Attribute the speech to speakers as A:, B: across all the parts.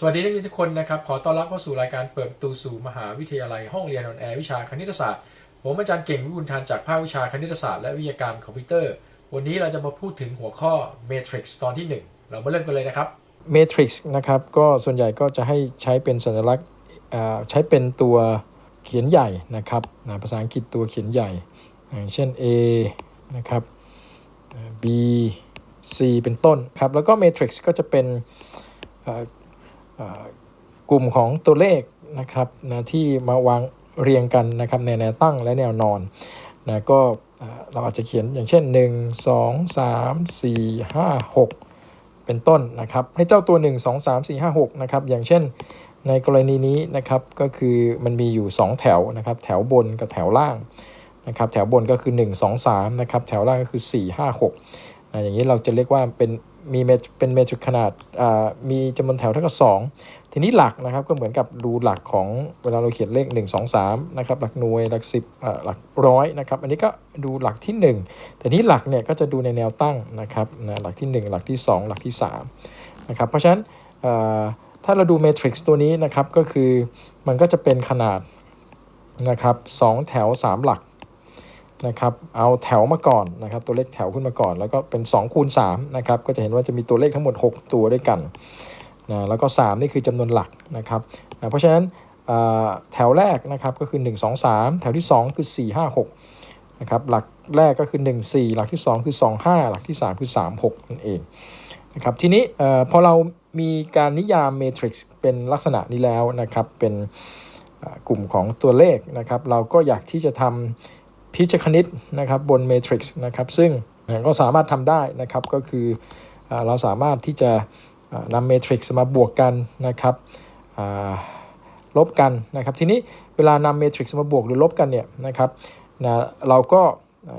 A: สวัสดีนักเรียนทุกคนนะครับ ขอต้อนรับเข้าสู่รายการเปิดประตูสู่มหาวิทยาลัยห้องเรียนออนแอร์วิชาคณิตศาสตร์ ผมอาจารย์เก่งวิบุญทานจากภาควิชาคณิตศาสตร์และวิทยาการคอมพิวเตอร์ วันนี้เราจะมาพูดถึงหัวข้อ Matrix ตอนที่ 1 เรามาเริ่มกันเลยนะครับ Matrix นะครับก็ส่วนใหญ่ก็จะให้ใช้เป็นสัญลักษณ์ใช้เป็นตัวเขียนใหญ่นะครับภาษาอังกฤษตัวเขียนใหญ่อย่างเช่น A นะครับ B C เป็นต้นครับแล้วก็ Matrix ก็จะเป็น กลุ่มของตัวเลขนะครับนะที่มาวางเรียงกันนะครับในแนวตั้งและแนวนอนนะก็เราอาจจะเขียนอย่างเช่น 1 2 3 4 5 6 เป็นต้นนะครับให้เจ้าตัว 1 2 3 4 5 6นะครับอย่างเช่นในกรณีนี้นะครับก็คือมันมีอยู่ 2 แถวนะครับแถวบนกับแถวล่างนะครับแถวบนก็คือ 1 2 3นะครับแถวล่างก็คือ 4 5 6นะอย่างนี้เราจะเรียกว่าเป็น มีเป็นเมตริกขนาดมีจำนวนแถวเท่ากับ 2 ทีนี้หลักนะครับก็เหมือนกับดูหลักของเวลาเราเขียนเลข 1 2 3นะครับหลักหน่วยหลัก 10หลักร้อยนะครับอันนี้ก็ดูหลักที่ 1 แต่นี้หลักเนี่ยก็จะดูในแนวตั้งนะครับนะหลักที่ 1 หลักที่ 2 หลักที่3นะครับเพราะฉะนั้นถ้าเราดูเมทริกซ์ตัวนี้นะครับก็คือมันก็จะเป็นขนาดนะครับ2แถว 3 หลัก นะครับเอาแถวมาก่อนนะครับตัวเลขแถวขึ้นมาก่อน แล้วก็เป็น2คูณ3นะครับก็จะเห็นว่าจะมีตัวเลขทั้งหมด 6 ตัวด้วยกันนะแล้วก็ 3 นี่คือจำนวนหลักนะครับนะเพราะฉะนั้นแถวแรกนะครับก็คือ 1 2 3 แถวที่ 2 คือ 4 5 6นะครับหลักแรกก็คือ 1 4 หลักที่ 2 คือ 2 5 หลักที่ 3 คือ 3 6 นั่นเองนะครับทีนี้พอเรามีการนิยามเมทริกซ์เป็นลักษณะนี้แล้วนะครับเป็นกลุ่มของตัวเลขนะครับเราก็อยากที่จะทำ พิจคณิตนะครับบนเมทริกซ์นะครับซึ่งก็สามารถทำได้นะครับก็คือเอเราสามารถที่จะนำเมทริกซ์มาบวกกันนะครับลบกันนะครับทีนี้เวลานำเมทริกซ์มาบวกหรือลบกันเนี่ยนะครับนะเราก็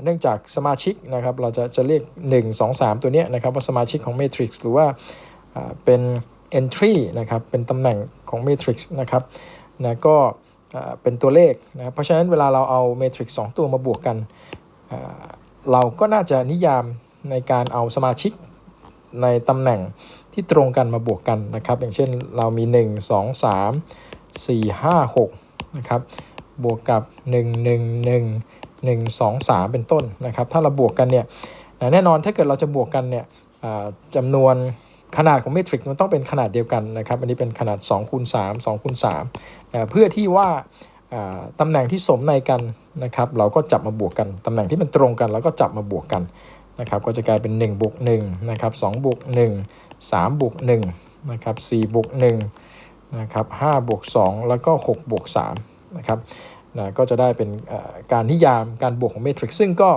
A: เนื่องจากสมาชิกนะครับเราจะจะเรียก 1 2 3 ตัวเนี้ยนะครับว่าสมาชิกของเมทริกซ์หรือว่าเป็น entry นะครับเป็นตำแหน่งของเมทริกซ์นะครับนะก็ เป็นตัวเลขนะครับเพราะฉะนั้นเวลาเราเอาเมทริกซ์สตัวมาบวกกัน เราก็น่าจะนิยามในการเอาสมาชิกในตำแหน่งที่ตรงกันมาบวกกันนะครับ อย่างเช่นเรามี 1 2 3 4 5 6นะครับบวกกับ 1 1 1 1 2 3 เป็นต้นนะครับ ถ้าเราบวกกันเนี่ยแน่นอนถ้าเกิดเราจะบวกกันเนี่ยจำนวน ขนาดของเมทริกซ์มันต้องเป็นขนาดเดียวกันนะครับ อันนี้เป็นขนาด2คูณ3 2คูณ3เพื่อที่ว่าตำแหน่งที่สมในกันนะครับ เราก็จับมาบวกกัน ตำแหน่งที่มันตรงกันเราก็จับมาบวกกันนะครับ ก็จะกลายเป็น1บวก1นะครับ2บวก1 3บวก1นะครับ4บวก1นะครับ5บวก2แล้วก็6บวก3นะครับนะก็จะได้เป็นการนิยามการบวกของเมทริกซ์ซึ่งก็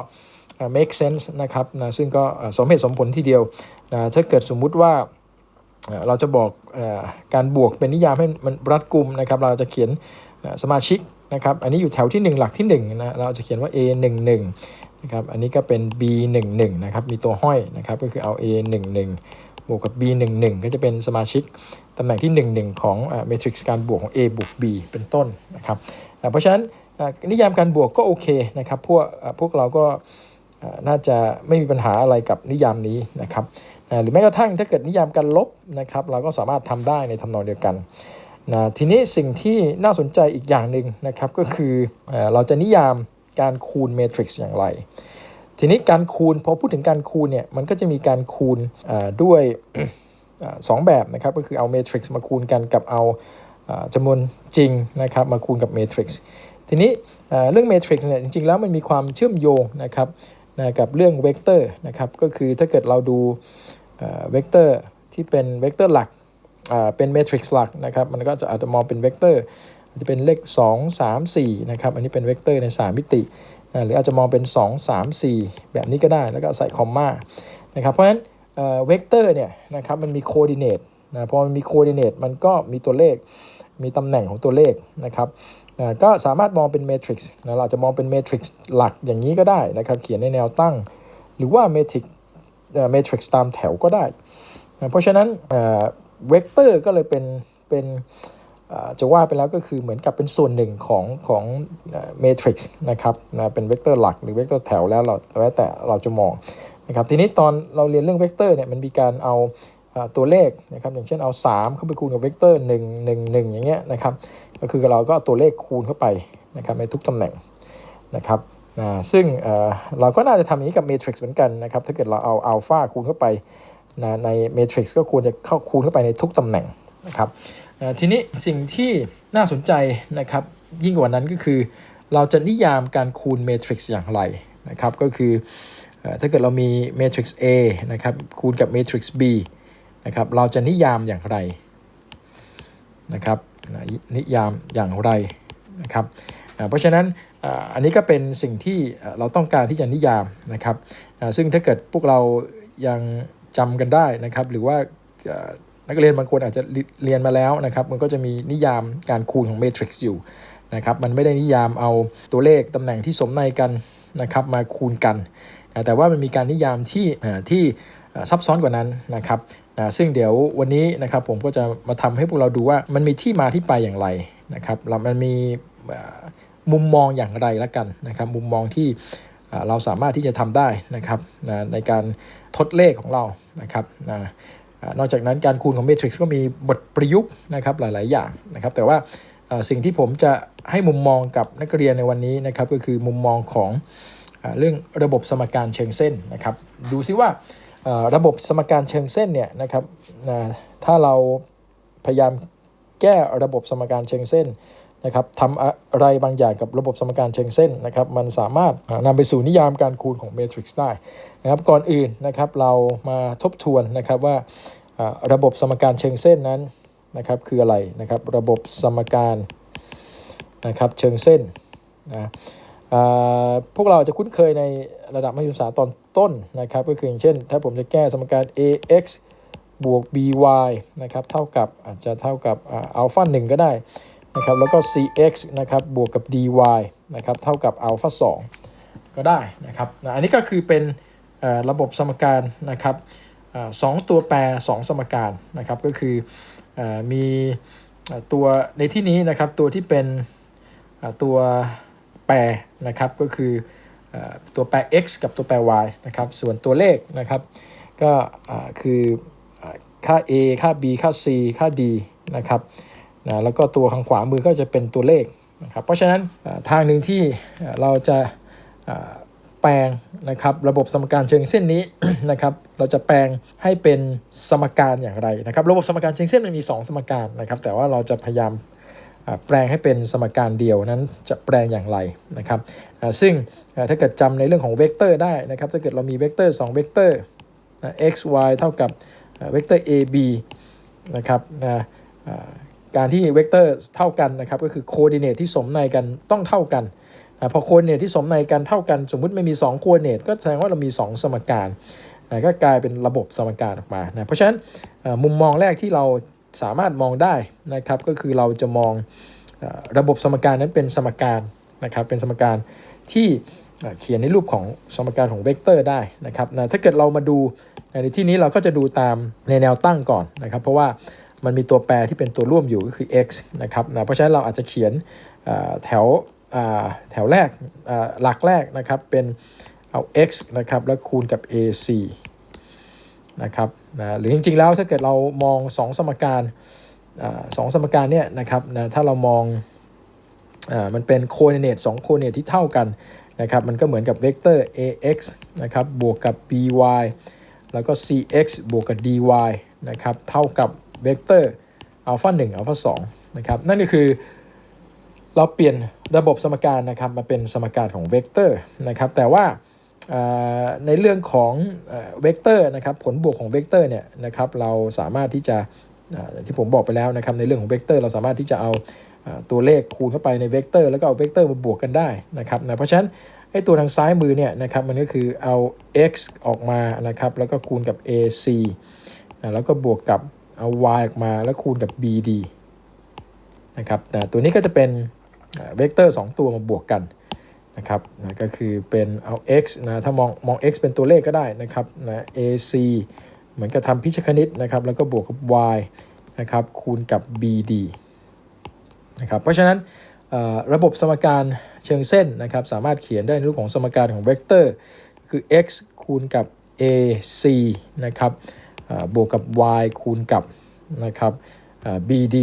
A: make sense นะครับนะซึ่งก็สมเหตุสมผลทีเดียว นะถ้าเกิดสมมุติว่าเราจะบอกอการบวกเป็นนิยามให้มันรัดกุมนะครับ เราจะเขียนสมาชิกนะครับ อันนี้อยู่แถวที่ 1 หลักที่1นะ เราจะเขียนว่า A 1 1นะครับ อันนี้ก็เป็น B 1 1นะครับ มีตัวห้อยนะครับ ก็คือเอา A 1 1บวกกับ b 1 1ก็จะเป็นสมาชิกตำแหน่งที่ 1 1 ของเมทริกซ์การบวกของ a บวก b เป็นต้นนะครับ เพราะฉะนั้นนิยามการบวกก็โอเคนะครับ พวกพวกเราก็น่าจะไม่มีปัญหาอะไรกับนิยามนี้นะครับ หรือแม้กระทั่งถ้าเกิดนิยามการลบนะครับเราก็สามารถทำได้ในทำนองเดียวกันนะทีนี้สิ่งที่น่าสนใจอีกอย่างหนึ่งนะครับก็คือเอเราจะนิยามการคูณเมทริกซ์อย่างไร ทีนี้การคูณพอพูดถึงการคูณเนี่ยมันก็จะมีการคูณด้วยสองแบบนะครับก็คือเอาเมทริกซ์มาคูณกันกับเอาจำนวนจริงนะครับมาคูณกับเมทริกซ์ทีนี้เรื่องเมทริกซ์เนี่ยจริงๆแล้วมันมีความเชื่อมโยงนะครับ นะกับเรื่องเวกเตอร์นะครับก็คือถ้าเกิดเราดูเวกเตอร์ที่เป็นเวกเตอร์หลักเป็นเมทริกซ์หลักนะครับมันก็จะอาจจะมองเป็นเวกเตอร์อาจจะเป็นเลข 2 3 4นะครับอันนี้เป็นเวกเตอร์ใน 3 มิติอ่าหรืออาจจะมองเป็น 2 3 4 แบบนี้ก็ได้แล้วก็ใส่คอมมานะครับเพราะฉะนั้นเวกเตอร์เนี่ยนะครับมันมีโคดิเนตนะพอมันมีโคดิเนตมันก็มีตัวเลขมีตำแหน่งของตัวเลขนะครับ อ่าก็สามารถมองเป็นเมทริกซ์นะเราจะมองเป็นเมทริกซ์หลักอย่างนี้ก็ได้นะครับ เขียนในแนวตั้ง หรือว่าเมทริกเมทริกซ์ตามแถวก็ได้นะเพราะฉะนั้นเวกเตอร์ก็เลยเป็นเป็นจะว่าไปแล้วก็คือเหมือนกับเป็นส่วนหนึ่งของของเมทริกซ์นะครับนะเป็นเวกเตอร์หลักหรือเวกเตอร์แถวแล้วเราแล้วแต่เราจะมองนะครับทีนี้ตอนเราเรียนเรื่องเวกเตอร์เนี่ยมันมีการเอา ตัวเลขนะครับอย่างเช่นเอา 3 เข้าไปคูณกับเวกเตอร์ 1 1 1 อย่างเงี้ยนะครับก็คือเราก็เอาตัวเลขคูณเข้าไปนะครับในทุกตำแหน่งนะครับซึ่งเเราก็น่าจะทำอย่างนี้กับ Matrix เหมือนกันนะครับถ้าเกิดเราเอาอัลฟาคูณเข้าไปนะใน Matrix ก็ควรจะเข้าคูณเข้าไปในทุกตำแหน่งนะครับทีนี้สิ่งที่น่าสนใจนะครับยิ่งกว่านั้นก็คือ เราจะนิยามการคูณ Matrix อย่างไรนะครับก็คืออถ้าเกิดเรามี Matrix A นะครับคูณกับ Matrix B นะครับ เราจะนิยามอย่างไรนะครับนิยามอย่างไรนะครับเพราะฉะนั้นอันนี้ก็เป็นสิ่งที่เราต้องการที่จะนิยามนะครับ ซึ่งถ้าเกิดพวกเรายังจำกันได้นะครับ หรือว่านักเรียนบางคนอาจจะเรียนมาแล้วนะครับ มันก็จะมีนิยามการคูณของ Matrix อยู่นะครับ มันไม่ได้นิยามเอาตัวเลขตำแหน่งที่สมในกันนะครับมาคูณกัน แต่ว่ามันมีการนิยามที่ที่ ซับซ้อนกว่านั้นนะครับนะซึ่งเดี๋ยววันนี้นะครับผมก็จะมาทำให้พวกเราดูว่ามันมีที่มาที่ไปอย่างไรนะครับแล้วมันมีมุมมองอย่างไรละกันนะครับ มุมมองที่เราสามารถที่จะทำได้นะครับนะในการทดเลขของเรานะครับนะเอ่อนอกจากนั้นการคูณของ Matrix ก็มีบทประยุกต์นะครับหลาย ๆ อย่างนะครับ แต่ว่าสิ่งที่ผมจะให้มุมมองกับนักเรียนในวันนี้นะครับ ก็คือมุมมองของเรื่องระบบสมการเชิงเส้นนะครับ ดูซิว่า ระบบสมการเชิงเส้นเนี่ยนะครับถ้าเราพยายามแก้ระบบสมการเชิงเส้นนะครับทำอะไรบางอย่างกับระบบสมการเชิงเส้นนะครับ มันสามารถนำไปสู่นิยามการคูณของเมทริกซ์ได้นะครับ ก่อนอื่นนะครับเรามาทบทวนนะครับว่าระบบสมการเชิงเส้นนั้นนะครับคืออะไรนะครับ ระบบสมการนะครับเชิงเส้นนะ พวกเราจะคุ้นเคยในระดับมัธยมศึกษาตอนต้นนะครับ ก็คืออย่างเช่น ถ้าผมจะแก้สมการ ax บวก by นะครับเท่ากับอาจจะเท่ากับอัลฟา1ก็ได้นะครับแล้วก็ cx นะครับบวกกับ dy นะครับเท่ากับอัลฟา2ก็ได้นะครับอันนี้ก็คือเป็นระบบสมการนะครับสองตัวแปร 2 สมการนะครับก็คืออมีตัวในที่นี้นะครับตัวที่เป็นตัว แปรนะครับก็คืออตัวแปร x กับตัวแปร y นะครับส่วนตัวเลขนะครับก็คืออค่า a ค่า b ค่า c ค่า d นะครับนะแล้วก็ตัวข้างขวามือก็จะเป็นตัวเลขนะครับเพราะฉะนั้นทางหนึ่งที่เราจะแปลงนะครับระบบสมการเชิงเส้นนี้นะครับเราจะแปลงให้เป็นสมการอย่างไรนะครับ ระบบสมการเชิงเส้นมันมี 2 สมการนะครับแต่ว่าเราจะพยายาม แปลงให้เป็นสมการเดียวนั้นจะแปลงอย่างไรนะครับซึ่งถ้าเกิดจำในเรื่องของเวกเตอร์ได้นะครับถ้าเกิดเรามีเวกเตอร์2เวกเตอร์ x y เท่ากับเวกเตอร์ a b นะครับนะการที่เวกเตอร์เท่ากันนะครับก็คือโคดิเนตที่สมในกันต้องเท่ากันพอโคดิเนตที่สมในกันเท่ากัน สมมุติไม่มี2โคดิเนตก็แสดงว่าเรามี 2 สมการก็กลายเป็นระบบสมการออกมานะเพราะฉะนั้นมุมมองแรกที่เรา สามารถมองได้นะครับ ก็คือเราจะมองระบบสมการนั้นเป็นสมการนะครับเป็นสมการที่เขียนในรูปของสมการของเวกเตอร์ได้นะครับนะถ้าเกิดเรามาดูในที่นี้เราก็จะดูตามในแนวตั้งก่อนนะครับ เพราะว่ามันมีตัวแปรที่เป็นตัวร่วมอยู่ก็คือ x นะครับนะเพราะฉะนั้นเราอาจจะเขียนแถวแถวแรกหลักแรกนะครับเป็นเอา x นะครับแล้วคูณกับ ac นะครับนะหรือจริงๆแล้วถ้าเกิดเรามอง 2 สมการอสองสมการเนี่ยนะครับนะถ้าเรามองอมันเป็นโคเนตสองโคเนตที่เท่ากันนะครับมันก็เหมือนกับเวกเตอร์ ax นะครับบวกกับ by แล้วก็ cx บวกกับ dy นะครับเท่ากับเวกเตอร์อัลฟา1อัลฟา2นะครับนั่นก็คือเราเปลี่ยนระบบสมการนะครับมาเป็นสมการของเวกเตอร์นะครับแต่ว่า ในเรื่องของเวกเตอร์นะครับผลบวกของเวกเตอร์เนี่ยนะครับเราสามารถที่จะที่ผมบอกไปแล้วนะครับในเรื่องของเวกเตอร์เราสามารถที่จะเอาตัวเลขคูณเข้าไปในเวกเตอร์แล้วก็เอาเวกเตอร์มาบวกกันได้นะครับนะเพราะฉะนั้นไอ้ตัวทางซ้ายมือเนี่ยนะครับมันก็คือเอา x ออกมานะครับแล้วก็คูณกับ ac นะแล้วก็บวกกับเอา y ออกมาแล้วคูณกับ bd นะครับนะตัวนี้ก็จะเป็นเวกเตอร์ 2 ตัวมาบวกกัน นะครับนะก็คือเป็นเอา x นะถ้ามองมอง x เป็นตัวเลขก็ได้นะครับนะ ac เหมือนกับทำพิชคณิตนะครับแล้วก็บวกกับ y นะครับคูณกับ bd นะครับเพราะฉะนั้นระบบสมการเชิงเส้นนะครับสามารถเขียนได้ในรูปของสมการของเวกเตอร์ คือ x คูณกับ ac นะครับบวกกับ y คูณกับนะครับ bd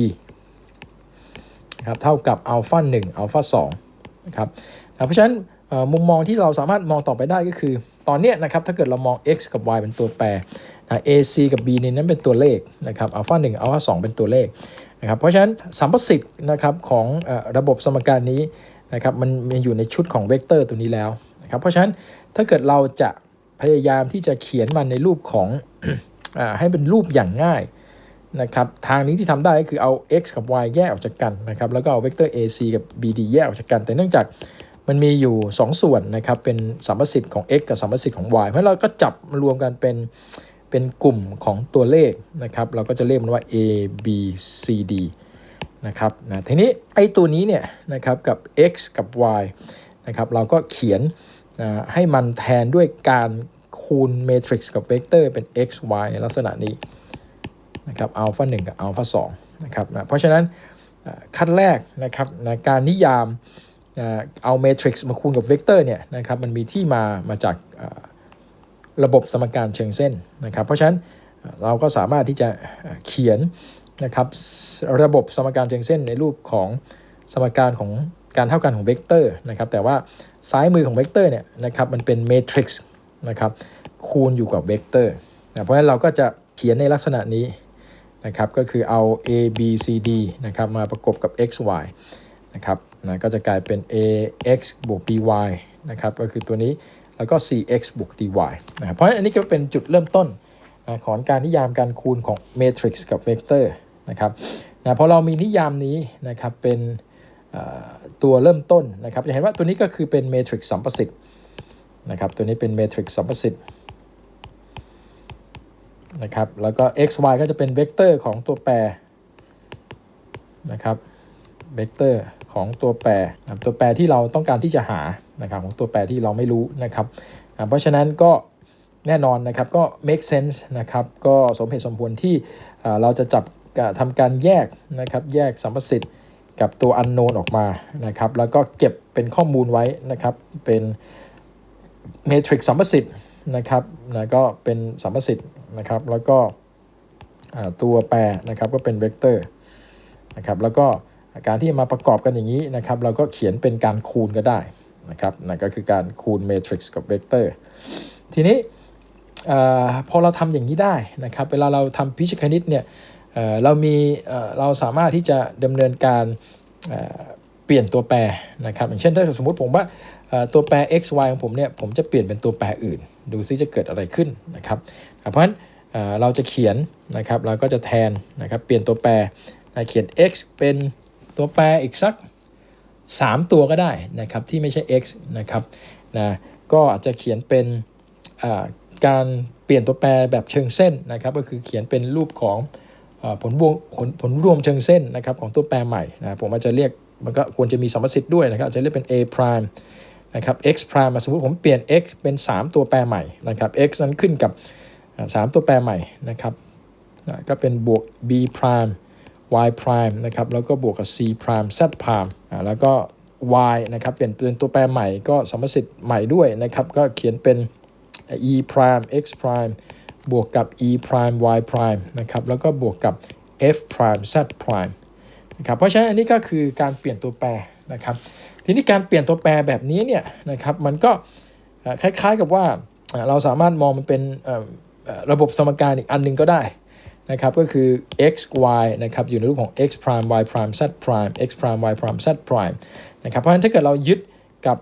A: นะครับเท่ากับอัลฟา1อัลฟา2นะครับ เพราะฉะนั้นมุมมองที่เราสามารถมองต่อไปได้ก็คือ ตอนนี้นะครับถ้าเกิดเรามอง x กับ y เป็นตัวแปร ac กับ b ในนั้นเป็นตัวเลขนะครับอัลฟา1อัลฟา2เป็นตัวเลขนะครับเพราะฉะนั้นสัมประสิทธิ์นะครับของอระบบสมการนี้นะครับมันมันอยู่ในชุดของเวกเตอร์ตัวนี้แล้วนะครับเพราะฉะนั้นถ้าเกิดเราจะพยายามที่จะเขียนมันในรูปของอให้เป็นรูปอย่างง่ายนะครับทางนี้ที่ทำได้ก็คือเอา x กับ y แยกออกจากกันนะครับแล้วก็เอาเวกเตอร์ ac กับ bd แยกออกจากกัน แต่เนื่องจาก มันมีอยู่ 2 ส่วนนะครับ เป็นสัมประสิทธิ์ของ x กับสัมประสิทธิ์ของ y เพราะเราก็จับมารวมกันเป็นเป็นกลุ่มของตัวเลขนะครับ เราก็จะเรียกมันว่า a b c d นะครับนะทีนี้ไอ้ตัวนี้เนี่ยนะครับกับ x กับ y นะครับ เราก็เขียนนะให้มันแทนด้วยการคูณเมทริกซ์กับเวกเตอร์เป็น x y ในลักษณะนี้นะครับอัลฟา1กับอัลฟา2นะครับนะเพราะฉะนั้นขั้นแรกนะครับนะการนิยาม เอาเมทริกซ์มาคูณกับเวกเตอร์เนี่ยนะครับมันมีที่มามาจากระบบสมการเชิงเส้นนะครับ เพราะฉะนั้นเราก็สามารถที่จะเขียนนะครับระบบสมการเชิงเส้นในรูปของสมการของการเท่ากันของเวกเตอร์นะครับแต่ว่าซ้ายมือของเวกเตอร์เนี่ยนะครับมันเป็นเมทริกซ์นะครับคูณอยู่กับเวกเตอร์นะเพราะฉะนั้นเราก็จะเขียนในลักษณะนี้นะครับก็คือเอา a b c d นะครับมาประกบกับ x y นะครับ นะก็จะกลายเป็น ax บวก by นะครับก็คือตัวนี้แล้วก็ cx บวก dy นะครับเพราะฉะนั้นอันนี้ก็เป็นจุดเริ่มต้นนะของการนิยามการคูณของเมทริกซ์กับเวกเตอร์นะครับนะพอเรามีนิยามนี้นะครับเป็นตัวเริ่มต้นนะครับจะเห็นว่าตัวนี้ก็คือเป็นเมทริกซ์สัมประสิทธิ์นะครับตัวนี้เป็นเมทริกซ์สัมประสิทธิ์นะครับแล้วก็ x y ก็จะเป็นเวกเตอร์ของตัวแปรนะครับเวกเตอร์ ของตัวแปรตัวแปรที่เราต้องการที่จะหานะครับของตัวแปรที่เราไม่รู้นะครับเพราะฉะนั้นก็แน่นอนนะครับก็ make sense นะครับก็สมเหตุสมผลที่เราจะจับทำการแยกนะครับแยกสัมประสิทธิ์กับตัว unknown ออกมานะครับแล้วก็เก็บเป็นข้อมูลไว้นะครับเป็น matrix สัมประสิทธิ์นะครับนะก็เป็นสัมประสิทธิ์นะครับแล้วก็ตัวแปรนะครับก็เป็นเวกเตอร์นะครับแล้วก็ การที่มาประกอบกันอย่างนี้นะครับ เราก็เขียนเป็นการคูณก็ได้นะครับนั่นก็คือการคูณ matrix กับเวกเตอร์ทีนี้พอเราทำอย่างนี้ได้นะครับ เวลาเราทำพิชคณิตเนี่ยเรามีเราสามารถที่จะดำเนินการเปลี่ยนตัวแปรนะครับ อย่างเช่นถ้าสมมติผมว่าตัวแปร x y ของผมเนี่ยผมจะเปลี่ยนเป็นตัวแปรอื่น ดูซิจะเกิดอะไรขึ้นนะครับ เพราะฉะนั้นเราจะเขียนนะครับเราก็จะแทนนะครับเปลี่ยนตัวแปรเขียน x เป็น ตัวแปรอีกสัก 3 ตัวก็ได้นะครับที่ไม่ใช่ x นะครับนะก็อาจจะเขียนเป็นการเปลี่ยนตัวแปรแบบเชิงเส้นนะครับก็คือเขียนเป็นรูปของอผลบวกผลผลรวมเชิงเส้นนะครับของตัวแปรใหม่นะผมอาจจะเรียกมันก็ควรจะมีสัมประสิทธิ์ด้วยนะครับอาจจะเรียกเป็น a prime นะครับ x prime มาสมมติผมเปลี่ยน x เป็น 3 ตัวแปรใหม่นะครับ x นั้นขึ้นกับอ่า3ตัวแปรใหม่นะครับก็เป็นบวก b prime y prime นะครับแล้วก็บวกกับ c prime z prime อ่าแล้วก็ y นะครับเปลี่ยนเป็นตัวแปรใหม่ก็สัมประสิทธิ์ใหม่ด้วยนะครับก็เขียนเป็น e prime x prime บวกกับ e prime y prime นะครับแล้วก็บวกกับ f prime z prime นะครับเพราะฉะนั้นอันนี้ก็คือการเปลี่ยนตัวแปรนะครับทีนี้การเปลี่ยนตัวแปรแบบนี้เนี่ยนะครับมันก็คล้ายๆกับว่าเราสามารถมองมันเป็นระบบสมการอีกอันหนึงก็ได้ นะครับก็คือ x y นะครับอยู่ในรูปของ x prime y prime z prime x prime y prime z prime นะครับเพราะฉะนั้นถ้าเกิดเรายึดกับ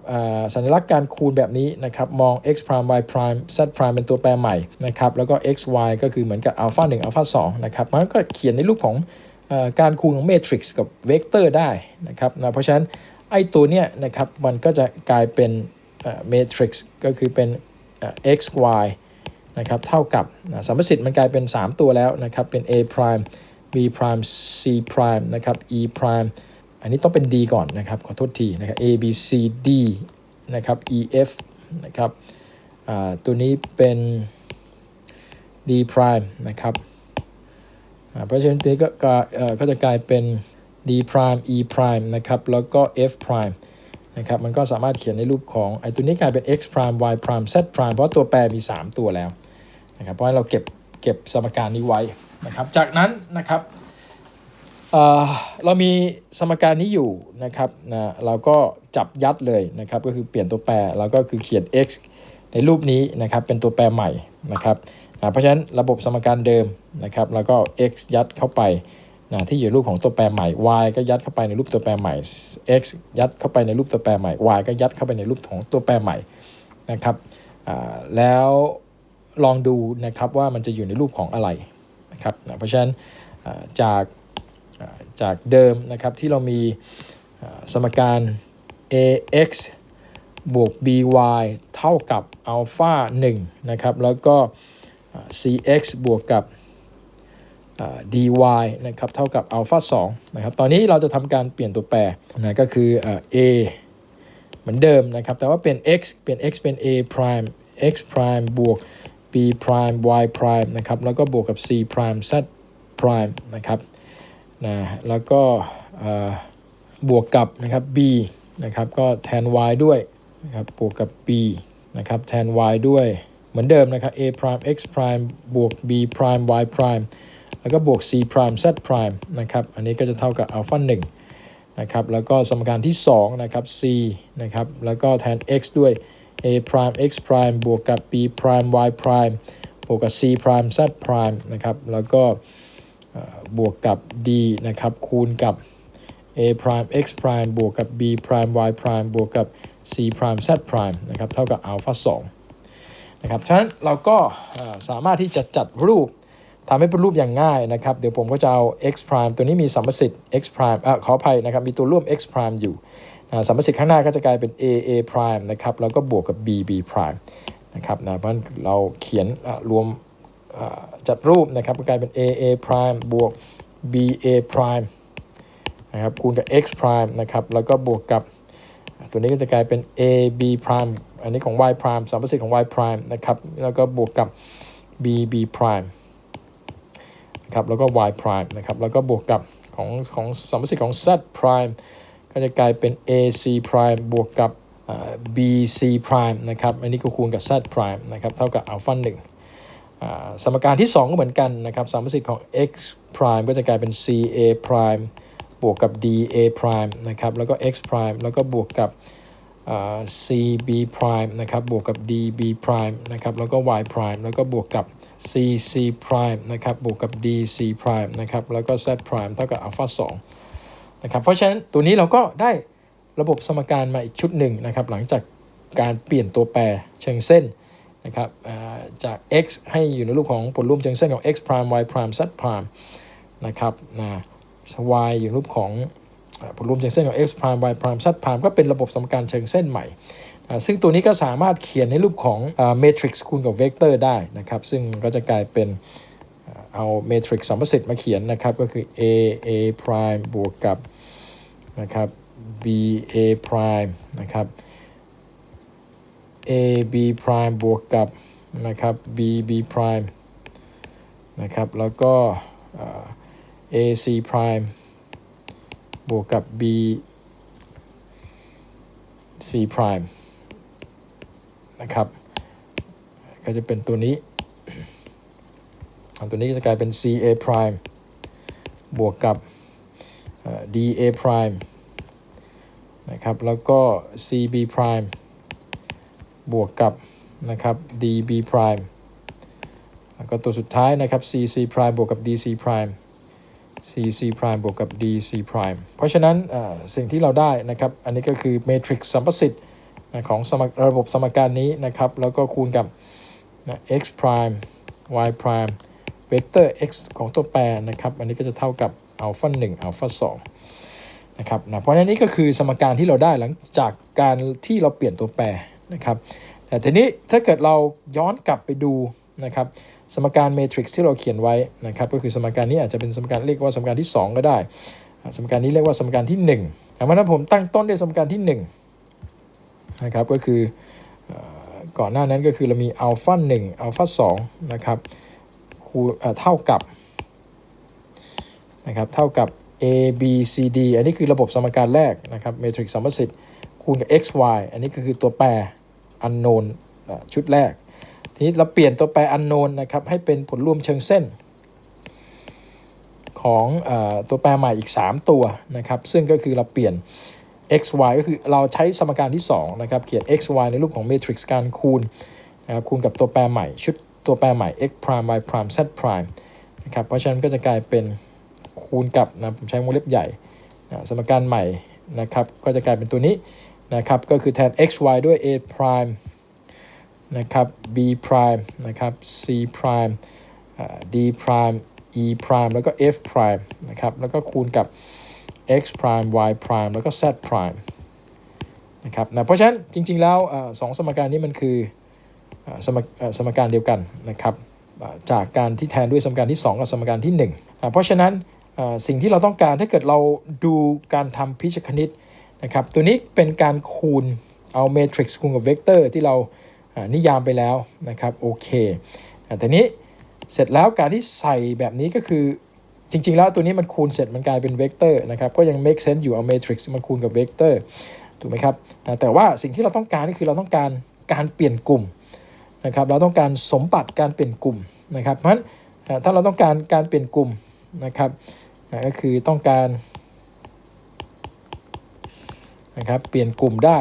A: สัญลักษณ์การคูณแบบนี้นะครับมอง x prime y prime z prime เป็นตัวแปรใหม่นะครับแล้วก็ x y ก็คือเหมือนกับ alpha 1 alpha 2นะครับมันก็เขียนในรูปของอการคูณของเมทริกซ์กับเวกเตอร์ได้นะครับนะเพราะฉะนั้นไอ้ตัวเนี้ยนะครับมันก็จะกลายเป็นเมทริกซ์ก็คือเป็น x y นะครับเท่ากับสัมประสิทธิ์มันกลายเป็น 3 ตัวแล้วนะครับเป็น a prime b prime c prime นะครับ e prime อันนี้ต้องเป็น D ก่อนนะครับขอโทษทีนะครับ A B C D นะครับ E F นะครับตัวนี้เป็น D prime นะครับเพราะฉะนั้นตัวนี้ก็ก็เอ่อก็จะกลายเป็น D prime E prime นะครับแล้วก็ F prime นะครับมันก็สามารถเขียนในรูปของไอ้ตัวนี้กลายเป็น x prime y prime z prime เพราะตัวแปรมี 3 ตัวแล้ว นะครับเพราะฉะนั้นเราเก็บเก็บสมการนี้ไว้นะครับ จากนั้นนะครับเเรามีสมการนี้อยู่นะครับนะเราก็จับยัดเลยนะครับก็คือเปลี่ยนตัวแปรแล้วก็คือเขียน x ในรูปนี้นะครับเป็นตัวแปรใหม่นะครับเพราะฉะนั้นระบบสมการเดิมนะครับแล้วก็ x ยัดเข้าไปนะที่อยู่รูปของตัวแปรใหม่ y ก็ยัดเข้าไปในรูปตัวแปรใหม่ x ยัดเข้าไปในรูปตัวแปรใหม่ y ก็ยัดเข้าไปในรูปของตัวแปรใหม่นะครับแล้ว ลองดูนะครับว่ามันจะอยู่ในรูปของอะไรนะครับนะเพราะฉะนั้นจากจากเดิมนะครับที่เรามีสมการ ax บวก by เท่ากับอัลฟา1นะครับแล้วก็ cx บวกกับ dy นะครับเท่ากับอัลฟา2นะครับตอนนี้เราจะทำการเปลี่ยนตัวแปรนะก็คือ a เหมือนเดิมนะครับแต่ว่าเป็น x เป็น x เป็น a prime x prime บวก b prime y prime นะครับแล้วก็บวกกับ c prime z prime นะครับนะแล้วก็บวกกับนะครับ b นะครับก็แทน y ด้วยนะครับบวกกับ b นะครับแทน y ด้วยเหมือนเดิมนะครับ a prime x prime บวก b prime y prime แล้วก็บวก c prime z prime นะครับอันนี้ก็จะเท่ากับ alpha 1นะครับแล้วก็สมการที่2นะครับ c นะครับแล้วก็แทน x ด้วย a prime x prime บวกกับ b prime y prime บวกกับ c prime z prime นะครับ แล้วก็บวกกับ d นะครับ คูณกับ a prime x prime บวกกับ b prime y prime บวกกับ c prime z prime นะครับ เท่ากับ alpha 2นะครับ ฉะนั้นเราก็สามารถที่จะจัดรูปทำให้เป็นรูปอย่างง่ายนะครับ เดี๋ยวผมก็จะเอา x prime ตัวนี้มีสัมประสิทธิ์ x prime อะขออภัยนะครับ มีตัวร่วม x prime อยู่ สัมประสิทธิ์ข้างหน้าก็จะกลายเป็น a a prime นะครับ แล้วก็บวกกับ b b prime นะครับนะเพราะฉะนั้นเราเขียนรวมจัดรูปนะครับก็กลายเป็น a a prime บวก b a prime นะครับคูณกับ x prime นะครับ แล้วก็บวกกับตัวนี้ก็จะกลายเป็น a b prime อันนี้ของ y prime สัมประสิทธิ์ของ y prime นะครับ แล้วก็บวกกับ b b prime นะครับ แล้วก็ y prime นะครับ แล้วก็บวกกับของของสัมประสิทธิ์ของ z prime ก็จะกลายเป็น ac prime บวกกับ bc prime นะครับ อันนี้ก็คูณกับ z prime นะครับ เท่ากับ alpha 1อ่าสมการที่ 2 ก็เหมือนกันนะครับ สมประสิทธิ์ของ x prime ก็จะกลายเป็น ca prime บวกกับ dA prime นะครับ แล้วก็ x prime แล้วก็บวกกับ cb prime นะครับ บวกกับ db prime นะครับ แล้วก็ y prime แล้วก็บวกกับ cc prime นะครับ บวกกับ dc prime นะครับ แล้วก็ z prime เท่ากับ alpha 2 นะครับเพราะฉะนั้นตัวนี้เราก็ได้ระบบสมการมาอีกชุดหนึ่งนะครับหลังจากการเปลี่ยนตัวแปรเชิงเส้นนะครับจาก x ให้อยู่ในรูปของผลรวมเชิงเส้นของ x prime y prime z prime นะครับนะ y อยู่ในรูปของผลรวมเชิงเส้นของ x prime y prime z prime ก็เป็นระบบสมการเชิงเส้นใหม่ ซึ่งตัวนี้ก็สามารถเขียนในรูปของเมทริกซ์คูณกับเวกเตอร์ได้นะครับ ซึ่งก็จะกลายเป็น เอาเมทริกซ์สัมประสิทธิ์มาเขียนนะครับ ก็คือ a a prime บวกกับนะครับ b a prime นะครับ a b prime บวกกับนะครับ b b prime นะครับแล้วก็ AC prime บวกกับ B C prime นะครับ ก็จะเป็นตัวนี้ ตัวนี้จะกลายเป็น CA prime บวกกับ DA prime นะครับ แล้วก็ CB prime บวกกับนะครับ DB prime แล้วก็ตัวสุดท้ายนะครับ CC prime บวกกับ DC prime CC prime บวกกับ DC prime เพราะฉะนั้นสิ่งที่เราได้นะครับ อันนี้ก็คือ matrix สัมประสิทธิ์นะของระบบสมการนี้นะครับ แล้วก็คูณกับนะ x prime y prime เวกเตอร์ x ของตัวแปรนะครับ อันนี้ก็จะเท่ากับ alpha 1 alpha 2นะครับนะเพราะฉะนั้นนี่ก็คือสมการที่เราได้หลังจากการที่เราเปลี่ยนตัวแปรนะครับ แต่ทีนี้ถ้าเกิดเราย้อนกลับไปดูนะครับสมการเมทริกซ์ที่เราเขียนไว้นะครับก็คือสมการนี้อาจจะเป็นสมการเรียกว่าสมการที่ 2 ก็ได้ สมการนี้เรียกว่าสมการที่1แต่ว่าถ้าผมตั้งต้นด้วยสมการที่1นะครับก็คือเอ่อก่อนหน้านั้นก็คือเรามีอัลฟา1อัลฟา2นะครับ คูเท่ากับนะครับเท่ากับ a b c d อันนี้คือระบบสมการแรกนะครับเมทริกซ์สมประสิทธิ์คูณกับ x y อันนี้ก็คือตัวแปร unknown อะชุดแรก ทีนี้เราเปลี่ยนตัวแปร unknown นะครับให้เป็นผลรวมเชิงเส้น ของออตัวแปรใหม่อีก 3 ตัวนะครับซึ่งก็คือเราเปลี่ยน x y ก็คือเราใช้สมการที่2นะครับเขียน x y ในรูปของเมทริกซ์การคูณนะครับคูณกับตัวแปรใหม่ชุด ตัวแปรใหม่ x prime y prime z prime นะครับ เพราะฉะนั้นก็จะกลายเป็นคูณกับนะผมใช้วงเล็บใหญ่นะสมการใหม่นะครับ ก็จะกลายเป็นตัวนี้นะครับ ก็คือแทน x y ด้วย a prime นะครับ b prime นะครับ c prime d prime e prime แล้วก็ f prime นะครับ แล้วก็คูณกับ x prime y prime แล้วก็ z prime นะครับนะเพราะฉะนั้นจริงๆแล้วสองสมการนี้มันคือ สมสมการเดียวกันนะครับจากการที่แทนด้วยสมการที่ 2 กับสมการที่1อ่าเพราะฉะนั้นสิ่งที่เราต้องการถ้าเกิดเราดูการทำพิชคณิตนะครับตัวนี้เป็นการคูณเอาเมทริกซ์คูณกับเวกเตอร์ที่เรานิยามไปแล้วนะครับโอเคแต่นี้เสร็จแล้วการที่ใส่แบบนี้ก็คือจริง ๆ แล้วตัวนี้มันคูณเสร็จมันกลายเป็นเวกเตอร์นะครับก็ยัง make sense อยู่เอาเมทริกซ์มาคูณกับเวกเตอร์ถูกไหมครับแต่ว่าสิ่งที่เราต้องการก็คือเราต้องการการเปลี่ยนกลุ่ม นะครับเราต้องการสมบัติการเปลี่ยนกลุ่มนะครับเพราะฉะนั้นถ้าเราต้องการการเปลี่ยนกลุ่มนะครับก็คือต้องการนะครับเปลี่ยนกลุ่มได้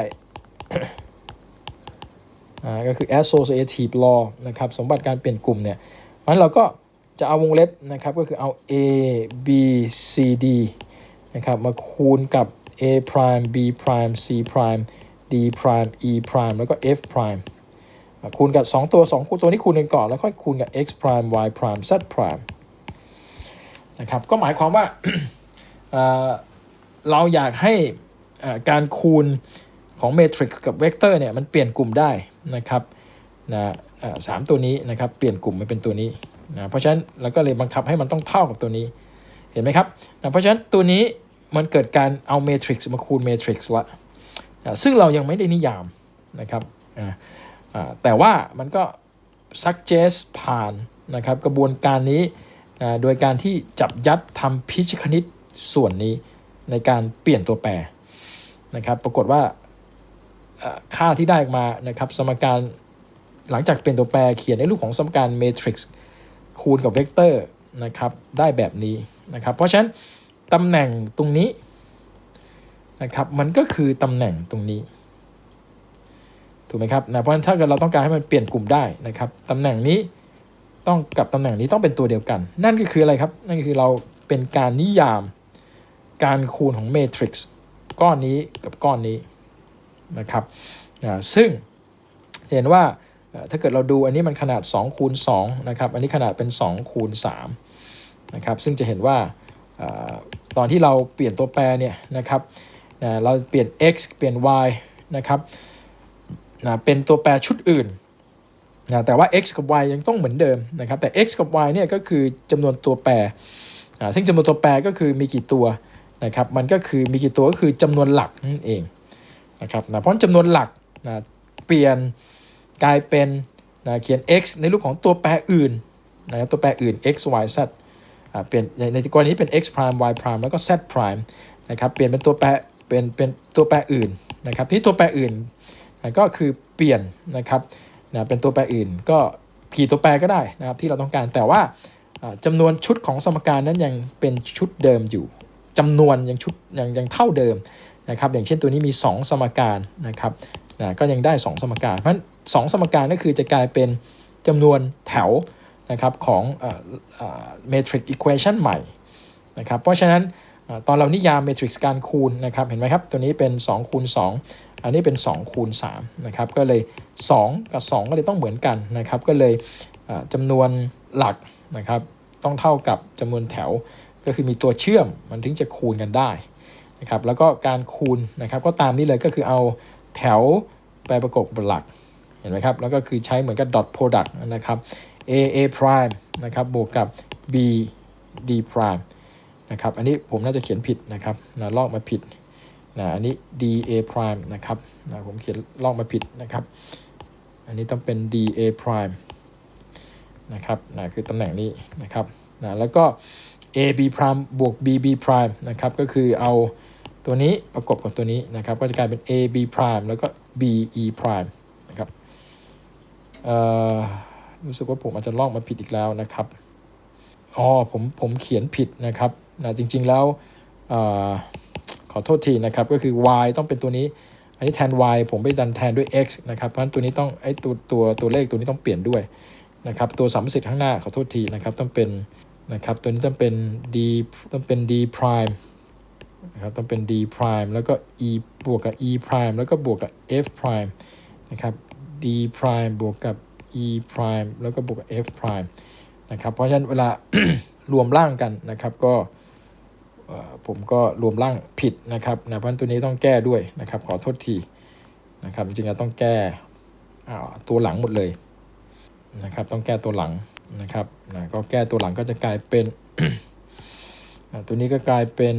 A: ก็คือ associative law นะครับสมบัติการเปลี่ยนกลุ่มเนี่ยมันเราก็จะเอาวงเล็บนะครับก็คือเอา a b c d นะครับมาคูณกับ a prime b prime c prime d prime e prime แล้วก็ f prime คูณกับ 2 ตัว 2 คูณตัวนี้คูณกันก่อน แล้วค่อยคูณกับ x prime y prime z prime นะครับ ก็หมายความว่าเเราอยากให้การคูณของเมทริกกับเวกเตอร์เนี่ยมันเปลี่ยนกลุ่มได้นะครับนะสามตัวนี้นะครับเปลี่ยนกลุ่มมาเป็นตัวนี้นะเพราะฉะนั้นเราก็เลยบังคับให้มันต้องเท่ากับตัวนี้เห็นไหมครับนะเพราะฉะนั้นตัวนี้มันเกิดการเอาเมทริกซ์มาคูณเมทริกซ์ละนะซึ่งเรายังไม่ได้นิยามนะครับอ่าอ่า แต่ว่ามันก็ suggest ผ่านนะครับกระบวนการนี้โดยการที่จับยัดทำพิชคณิตส่วนนี้ในการเปลี่ยนตัวแปรนะครับปรากฏว่าค่าที่ได้ออกมานะครับสมการหลังจากเป็นตัวแปรเขียนในรูปของสมการเมทริกซ์คูณกับเวกเตอร์นะครับได้แบบนี้นะครับเพราะฉะนั้นตำแหน่งตรงนี้นะครับมันก็คือตำแหน่งตรงนี้ ถูกไหมครับนะเพราะฉะนั้นถ้าเกิดเราต้องการให้มันเปลี่ยนกลุ่มได้นะครับตำแหน่งนี้ต้องกับตำแหน่งนี้ต้องเป็นตัวเดียวกัน นั่นก็คืออะไรครับ นั่นก็คือเราเป็นการนิยามการคูณของเมทริกซ์ก้อนนี้กับก้อนนี้นะครับอ่าซึ่งจะเห็นว่าถ้าเกิดเราดูอันนี้มันขนาด2คูณ2นะครับ อันนี้ขนาดเป็น2คูณ3นะครับ ซึ่งจะเห็นว่าอตอนที่เราเปลี่ยนตัวแปรเนี่ยนะครับเราเปลี่ยน x เปลี่ยน y นะครับ นะเป็นตัวแปรชุดอื่นนะแต่ว่า x กับ y ยังต้องเหมือนเดิมนะครับแต่ x กับ y เนี่ยก็คือจำนวนตัวแปรอ่าซึ่งจำนวนตัวแปรก็คือมีกี่ตัวนะครับมันก็คือมีกี่ตัวก็คือจำนวนหลักนั่นเองนะครับนะเพราะจำนวนหลักนะเปลี่ยนกลายเป็นนะเขียน x ในรูปของตัวแปรอื่นนะครับตัวแปรอื่น x y z เปลี่ยนในกรณีนี้เป็น x prime y prime แล้วก็ z prime นะครับเปลี่ยนเป็นตัวแปรเป็นเป็นตัวแปรอื่นนะครับที่ตัวแปรอื่น ก็คือเปลี่ยนนะครับนะเป็นตัวแปรอื่น ก็กี่ตัวแปรก็ได้นะครับที่เราต้องการแต่ว่าอ่าจำนวนชุดของสมการนั้นยังเป็นชุดเดิมอยู่จำนวนยังชุดยังยังเท่าเดิมนะครับอย่างเช่นตัวนี้มี 2 สมการนะครับนะก็ยังได้ 2 สมการ เพราะฉะนั้นสสมการก็คือจะกลายเป็นจำนวนแถวนะครับของเมทริกซ์อีควอชันใหม่นะครับเพราะฉะนั้นตอนเรานิยามเมทริกซ์การคูณนะครับเห็นไหมครับตัวนี้เป็น2คูณ2 อันนี้เป็น2คูณ3นะครับก็เลย 2 กับ 2 ก็เลยต้องเหมือนกันนะครับก็เลยจำนวนหลักนะครับต้องเท่ากับจำนวนแถวก็คือมีตัวเชื่อมมันถึงจะคูณกันได้นะครับแล้วก็การคูณนะครับก็ตามนี้เลยก็คือเอาแถวไปประกบเป็นหลักเห็นไหมครับแล้วก็คือใช้เหมือนกับ dot product นะครับ a a prime นะครับบวกกับ b d prime นะครับอันนี้ผมน่าจะเขียนผิดนะครับนะลอกมาผิด นะอันนี้ d a prime นะครับนะผมเขียนลอกมาผิดนะครับ อันนี้ต้องเป็น d a prime นะครับนะคือตำแหน่งนี้นะครับนะแล้วก็ a b prime บวก b b prime นะครับก็คือเอาตัวนี้ประกบกับตัวนี้นะครับ ก็จะกลายเป็น a b prime แล้วก็ b e prime นะครับรู้สึกว่าผมอาจจะลอกมาผิดอีกแล้วนะครับอ๋อผมผมเขียนผิดนะครับนะจริง ๆ แล้วอ่อข อโทษทีนะครับ ก็คือ y ต้องเป็นตัวนี้ อันนี้แทน y ผมไปดันแทนด้วย x นะครับ เพราะฉะนั้นตัวนี้ต้องไอ้ตัวตัวตัวเลขตัวนี้ต้องเปลี่ยนด้วยนะครับตัวสัมประสิทธิ์ข้างหน้าขอโทษทีนะครับต้องเป็นนะครับตัวนี้ต้องเป็น d ต้องเป็น d prime นะครับต้องเป็น d prime แล้วก็ e บวกกับ e prime แล้วก็บวกกับ f prime นะครับ d prime บวกกับ e prime แล้วก็บวกกับ f prime นะครับเพราะฉะนั้นเวลารวมร่างกันนะครับก็ ผมก็รวมร่างผิดนะครับนะเพราะฉะนั้นตัวนี้ต้องแก้ด้วยนะครับ ขอโทษทีนะครับจริงๆต้องแก้ตัวหลังหมดเลยนะครับ ต้องแก้ตัวหลังนะครับนะก็แก้ตัวหลังก็จะกลายเป็น ตัวนี้ก็กลายเป็น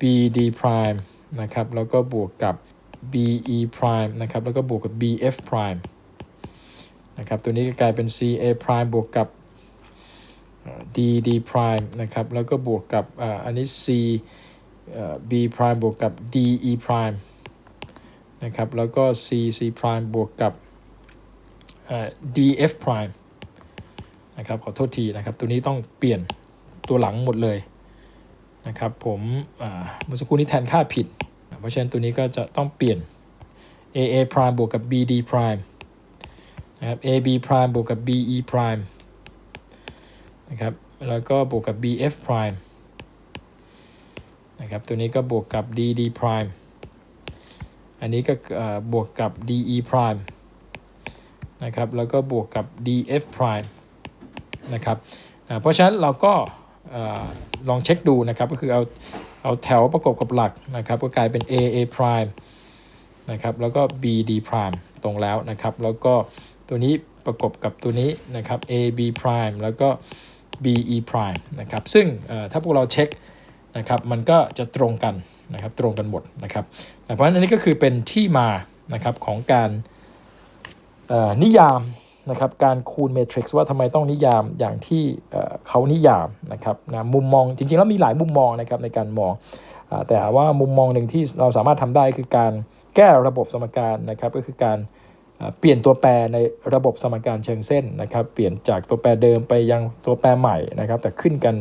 A: bd prime นะครับ แล้วก็บวกกับ be prime นะครับ แล้วก็บวกกับ bf prime นะครับ ตัวนี้ก็กลายเป็น ca prime บวกกับ dd prime นะครับ แล้วก็บวกกับอันนี้ c b prime บวกกับ de prime นะครับ แล้วก็ c c prime บวกกับ df prime นะครับ ขอโทษทีนะครับ ตัวนี้ต้องเปลี่ยนตัวหลังหมดเลยนะครับ ผมเมื่อสักครู่นี้แทนค่าผิด เพราะฉะนั้นตัวนี้ก็จะต้องเปลี่ยน aa prime บวกกับ bd prime นะครับ ab prime บวกกับ be prime นะครับ แล้วก็บวกกับ bf prime นะครับ ตัวนี้ก็บวกกับ dd prime อันนี้ก็บวกกับ de prime นะครับ แล้วก็บวกกับ df prime นะครับ เพราะฉะนั้นเราก็ลองเช็คดูนะครับ ก็คือเอาเอาแถวประกบกับหลักนะครับ ก็กลายเป็น aa prime นะครับ แล้วก็ bd prime ตรงแล้วนะครับ แล้วก็ตัวนี้ประกบกับตัวนี้นะครับ ab prime แล้วก็ be prime นะครับซึ่งถ้าพวกเราเช็คนะครับมันก็จะตรงกันนะครับตรงกันหมดนะครับเพราะฉะนั้นอันนี้ก็คือเป็นที่มานะครับของการนิยามนะครับการคูณเมทริกซ์ว่าทำไมต้องนิยามอย่างที่เขานิยามนะครับนะมุมมองจริงๆ แล้วมีหลายมุมมองนะครับในการมองแต่ว่ามุมมองหนึ่งที่เราสามารถทำได้คือการแก้ระบบสมการนะครับก็คือการ เปลี่ยนตัวแปรในระบบสมการเชิงเส้นนะครับ เปลี่ยนจากตัวแปรเดิมไปยังตัวแปรใหม่นะครับ แต่ขึ้นกัน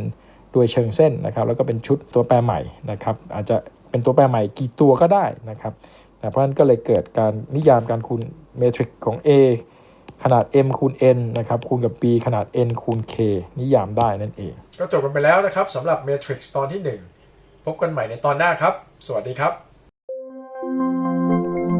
A: โดยเชิงเส้นนะครับ แล้วก็เป็นชุดตัวแปรใหม่นะครับ อาจจะเป็นตัวแปรใหม่กี่ตัวก็ได้นะครับนะเพราะฉะนั้นก็เลยเกิดการนิยามการคูณเมทริกของ A ขนาด m คูณ n นะครับ คูณกับ b ขนาด n คูณ k นิยามได้นั่นเอง ก็จบกันไปแล้วนะครับสำหรับ Matrix ตอนที่ 1 พบกันใหม่ในตอนหน้าครับ สวัสดีครับ